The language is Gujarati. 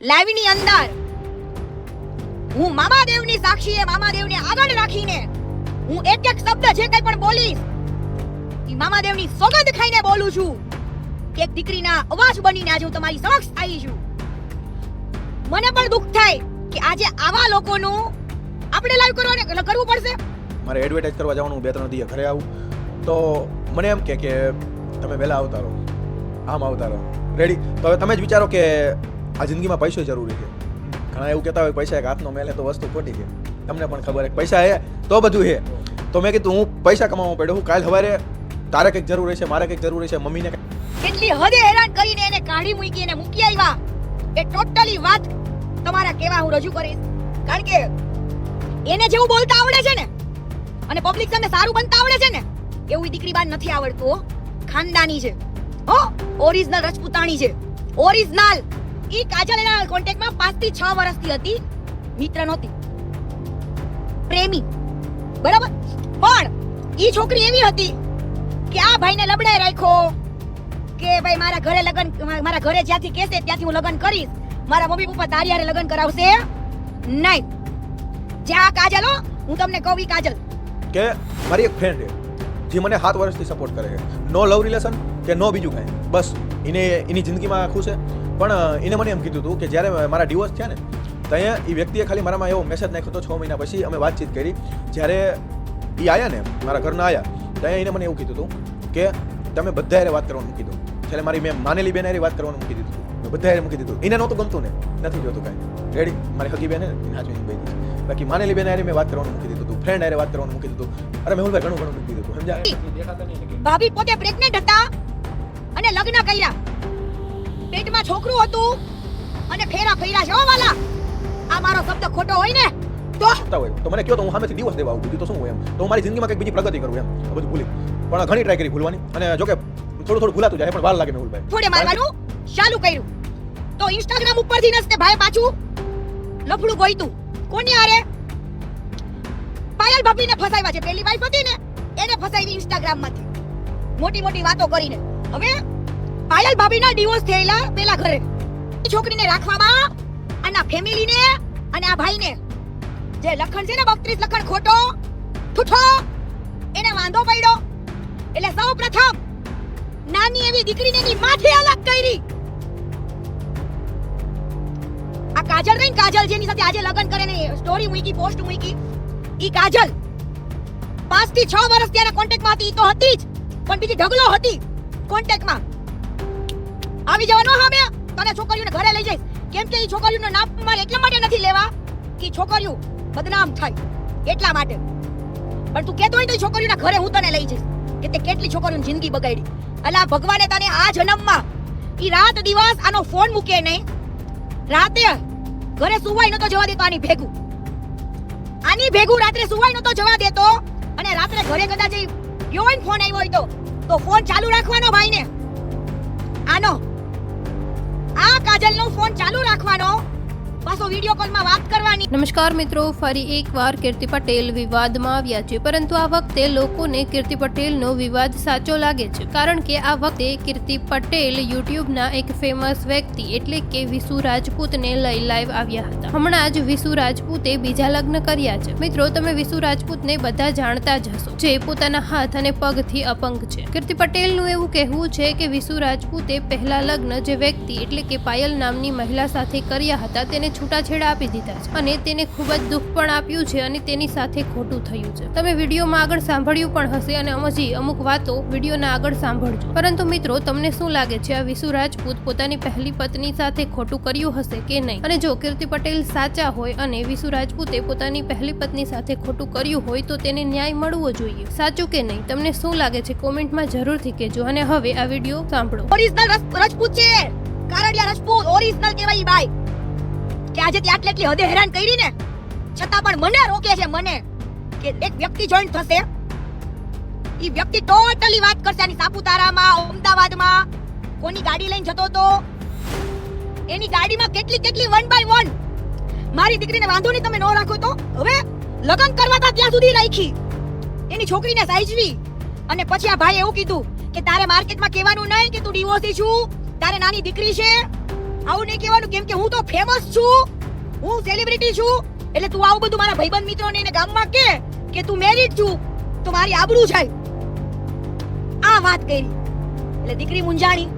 લાઈવની અંદર. હું મામાદેવની સાક્ષીએ મામાદેવને આગળ રાખીને હું એક એક શબ્દ જે કંઈ પણ બોલીશ એ મામાદેવની સોગંદ ખાઈને બોલું છું. એક દીકરીના અવાજ બનીને આજે હું તમારી સમક્ષ આવી છું. મને પણ દુઃખ થાય કે આજે આવા લોકોનું આપણે લાઈવ કરવાને કરવું પડશે. મારે એડવર્ટાઇઝ કરવા જવાનું, બે ત્રણ દિવસ ઘરે આવું. તો મને એમ કે કે તમે વહેલા આવતા રહો. આમ આવતા રહો. રેડી તો હવે તમે જ વિચારો કે આ જિંદગીમાં પૈસો જરૂરી છે. ઘણા એવું કહેતા હોય પૈસા એક હાથનો મેલે તો વસ્તુ ખોટી છે. તમને પણ ખબર છે પૈસા હે તો બધું છે તો મેં કીધું હું પૈસા કમાવા પડ્યો. હું કાલ સવારે તારે કંઈક જરૂરી છે મારે કંઈક જરૂરી છે મમ્મીને કેટલી હદે હેરાન કરીને એને કાઢી મૂકી, એને મૂકી આવ્યા એ ટોટલી વાત તમારા કેવા હું રજૂ કરીશ. કારણ કે એને જેવું બોલતા આવડે છે ને, અને પબ્લિક સામે સારું બનતા આવડે છે ને, એવું દીકરી બાન નથી આવડતું, હો. ખાનદાની છે. હો ઓરિજિનલ રજપૂતાણી છે. ઓરિજિનલ ઈ કાજલ એના કોન્ટેક્ટમાં 5 થી 6 વર્ષથી હતી. મિત્ર નહોતી. પ્રેમી. બરાબર? પણ ઈ છોકરી એવી હતી કે આ ભાઈને લબડાઈ રાખ્યો કે ભાઈ મારા ઘરે લગન, મારા ઘરે જ્યાંથી કહેશે ત્યાંથી હું લગન કરીશ. મારા મમ્મી પપ્પા તારી હારે લગન કરાવશે? નહીં. જ્યાં કાજલ હો. હું તમને કહું ઈ કાજલ. કે મારી એક ફ્રેન્ડ છે. જે મને સાત વર્ષથી સપોર્ટ કરે છે. નો લવ રિલેશન કે નો બીજું કાંઈ. બસ, એને, એની જિંદગીમાં ખુશ છે. પણ એને મને એમ કીધું હતું કે જ્યારે મારા ડિવોર્સ થયા ને ત્યાં એ વ્યક્તિએ ખાલી મારામાં એવો મેસેજ નાખ્યો હતો છ મહિના પછી અમે વાતચીત કરી. જ્યારે એ આવ્યા ને, મારા ઘરના આવ્યા ત્યાં એને મને એવું કીધું હતું કે તમે બધા વાત કરવાનું દો છેલ્લે મારી મેં માનેલી બેન વાત કરવાનું મૂકી દીધું મેં બધા હારે મૂકી દીધું એને નહોતું ગમતું ને. નથી જોતું કાંઈ. રેડી મારી હકી બેન નાચવી છે. બાકી માનેલી બેન હારે મેં વાત કરવાનું મૂકી દીધું હતું ફ્રેન્ડ હારે વાત કરવાનું મૂકી દીધું અરે મેહુલભાઈ ઘણું ઘણું મૂકી દીધું સમજ્યા? ભાભી પોતે પ્રેગ્નેન્ટ હતા અને લગ્ન કર્યા. પેટમાં છોકરું હતું અને ફેરા ફેરા છે વાલા. આ મારો શબ્દ ખોટો હોય ને તો? હોય. તો મને કહો તો હું સામેથી દિવસ દેવા આવું તો શું હોય એમ? તો મારી જિંદગીમાં કંઈક બીજી પ્રગતિ કરું એમ. આ બધું ભૂલી. પણ ઘણી ટ્રાય કરી ભૂલવાની. અને જો કે થોડું થોડું ભૂલાતું જાય પણ વાર લાગે મેહુલભાઈ થોડે મારવાનું ચાલુ કર્યું. તો ઇન્સ્ટાગ્રામ ઉપરથી નસ તે ભાઈ પાછું. લફડું ગોઈતું. કોની હારે? પાયલ ભાભીને ફસાવ્યા છે. પેલી વાઈફ હતી ને, એને ફસાવી ઇન્સ્ટાગ્રામમાંથી મોટી મોટી વાતો કરીને. હવે પાયલ ભાભીના ડિવોર્સ થયેલા પેલા ઘરે. છોકરીને રાખવામાં આના ફેમિલીને અને આ ભાઈને. જે લખણ છે ને બત્રીસ લખણ ખોટો, ઠૂઠો, એને વાંધો પડ્યો. એટલે સૌ પ્રથમ નાની એવી દીકરીને એની માથે અલગ કરી. કાજલ નહીં, કાજલ જેની સાથે આજે લગ્ન કરે ને સ્ટોરી મૂકી પોસ્ટ મૂકી. ઈ કાજલ. પાંચથી છ વર્ષ ત્યારે કોન્ટેક્ટમાં હતી તો હતી જ. પણ બીજી ઢગલો હતી કોન્ટેક્ટમાં આવી જવાનો સામે તને છોકરીઓને ઘરે લઈ જઈશ. કેમ કે ઈ છોકરીઓનું નામ મારે એટલા માટે નથી લેવા કે છોકરીઓ બદનામ થાય. એટલા માટે. પણ તું કહેતો હોય તો છોકરીઓના ઘરે હું તને લઈ જઈશ કે તે કેટલી છોકરીઓની જિંદગી બગાડી. અલા, ભગવાને તને આ જન્મમાં ઈ રાત દિવસ આનો ફોન મૂકે નહીં. રાતે ઘરે સુવાય નતો જવા દેતો આની ભેગું. આની ભેગું રાત્રે સુવાય નતો જવા દેતો અને રાત્રે ઘરે કદાચ ગયો હોય ફોન આવ્યો હોય તો તો ફોન ચાલુ રાખવાનો ભાઈને. આનો. આ કાજલનો ફોન ચાલુ રાખવાનો. પાછો વીડિયો કોલમાં વાત કરવાની. નમસ્કાર મિત્રો, ફરી એકવાર કીર્તિ પટેલ વિવાદમાં આવ્યા છે. પરંતુ આ વખતે લોકોને કીર્તિ પટેલનો વિવાદ સાચો લાગે છે. કારણ કે આ વખતે કીર્તિ પટેલ યુટ્યુબના એક ફેમસ વ્યક્તિ એટલે કે વિસુ રાજપૂતને લઈ લાઈવ આવ્યા હતા. હમણાં જ વિસુ રાજપૂતે બીજા લગ્ન કર્યા છે. મિત્રો, તમે વિસુ રાજપૂતને બધા જાણતા જ હશો જે પોતાના હાથ અને પગથી અપંગ છે. કીર્તિ પટેલનું એવું કહેવું છે કે વિસુ રાજપૂતે પહેલા લગ્ન જે વ્યક્તિ એટલે કે પાયલ નામની મહિલા સાથે કર્યા હતા, તેને છૂટાછેડા આપી દીધા છે અને તેને ખૂબ જ દુઃખ પણ આપ્યું છે અને તેની સાથે ખોટું થયું છે. તમે વિડીયોમાં આગળ સાંભળ્યું પણ હશે અને હજી અમુક વાતો વિડીયોના આગળ સાંભળજો. પરંતુ મિત્રો, તમને શું લાગે છે? આ વિસુ રાજપૂત પોતાની પહેલી પત્ની સાથે ખોટું કર્યું હશે કે નહીં? અને જો કીર્તિ પટેલ સાચા હોય અને વિસુ રાજપૂતે પોતાની પહેલી પત્ની સાથે ખોટું કર્યું હોય તો તેને ન્યાય મળવો જોઈએ. સાચું કે નહીં? તમને શું લાગે છે? કોમેન્ટમાં જરૂરથી કહેજો અને હવે આ વીડિયો સાંભળો. ઓરિજિનલ રાજપૂત છે! કારડિયા રાજપૂત ઓરિજિનલ કહેવાય ઈ બાઈ. કે આજે તે આટલી એટલી હદે હેરાન કરી ને છતાં પણ મને રોકે છે, મને, કે એક વ્યક્તિ જોઈન થશે. ઈ વ્યક્તિ ટોટલી વાત કરશે આની સાપુતારામાં, અમદાવાદમાં. કોની ગાડી લઈને જતો તો એની ગાડીમાં કેટલી કેટલી વન બાય વન મારી દીકરીને વાંધો નહીં તમે નો રાખો તો. હવે લગ્ન કરવા તા ત્યાં સુધી રાખી એની છોકરીને સાઈજવી અને પછી આ ભાઈ એવું કીધું કે તારે માર્કેટમાં કહેવાનું નહીં કે તું ડિવોર્સી છું. તારે નાની દીકરી છે. આવું નહીં કહેવાનું, કેમ કે હું તો ફેમસ છું. હું સેલિબ્રિટી છું. એટલે તું આવું બધું મારા ભાઈબંધ મિત્રોને એને ગામમાં કે કે તું મેરિડ છું, તો મારી આબરૂ જાય. આ વાત કરી. એટલે દીકરી મુંજાણી